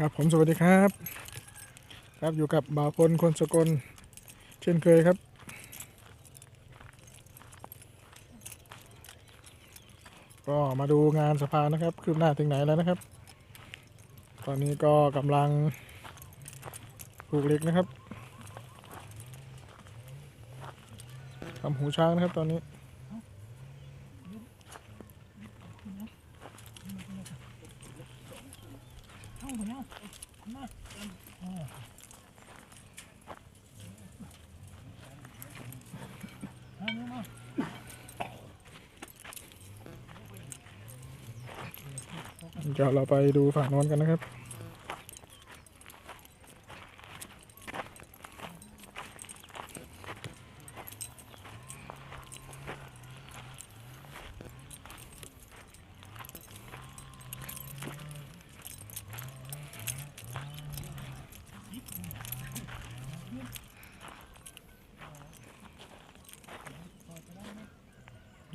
ครับผมสวัสดีครับ ครับอยู่กับบ่าวพลคนสกลเช่นเคยครับ ก็มาดูงานสะพานนะครับ คืบหน้าถึงไหนแล้วนะครับ ตอนนี้ก็กำลังปลูกเหล็กนะครับทำหูช้างนะครับตอนนี้ เดี๋ยวเราไปดูฝั่งโน้นกันนะครับ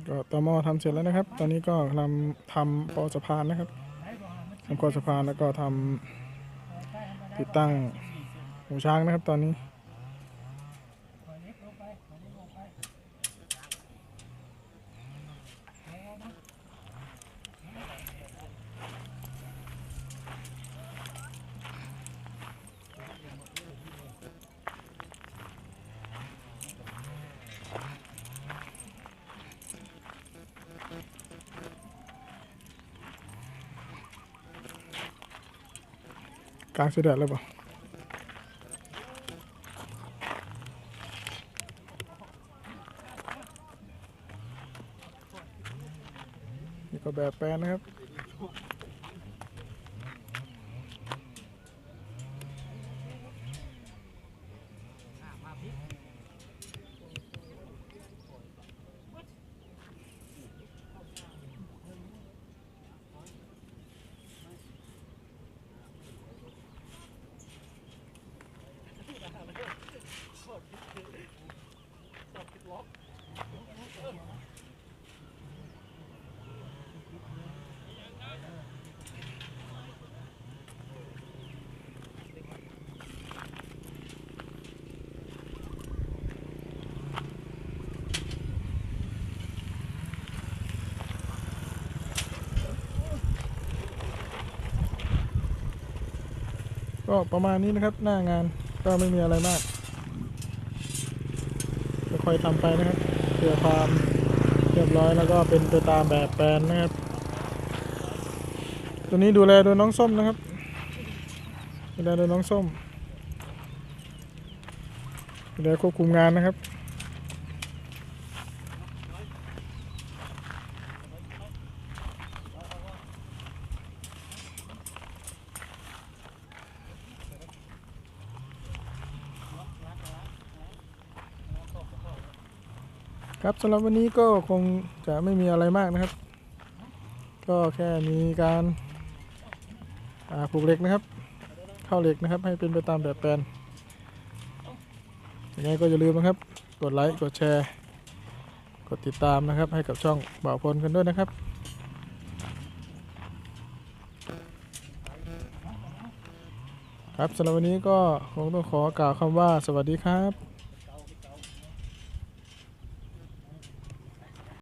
ก็ต่อมอทำเสร็จแล้วนะครับ ตอนนี้ก็กำลังทำปอสะพานนะครับทำคอสะพานแล้วก็ทำติดตั้งหูช้างนะครับตอนนี้ กลางเสียดแล้วปล่านี่ก็แบบแปลนะครับ ก็ประมาณนี้นะครับหน้างานก็ไม่มีอะไรมาก ค่อยๆทำไปนะครับเพื่อความเรียบร้อยแล้วก็เป็นไปตามแบบแปลนนะครับ ตัวนี้ดูแลโดยน้องส้มนะครับ ดูแลโดยน้องส้มดูแลควบคุมงานนะครับ ครับสำหรับวันนี้ก็คงจะไม่มีอะไรมากนะครับ ก็แค่มีการาผูกเหล็กนะครับ เข้าเหล็กนะครับ ให้เป็นไปตามแบบแปลนยังไงก็อย่าลืมนะครับ กดไลค์กดแชร์ กดติดตามนะครับ ให้กับช่องบ่าวพลกันด้วยนะครับครับสำหรับวันนี้ก็คงต้องขอกล่าวคำว่าสวัสดีครับ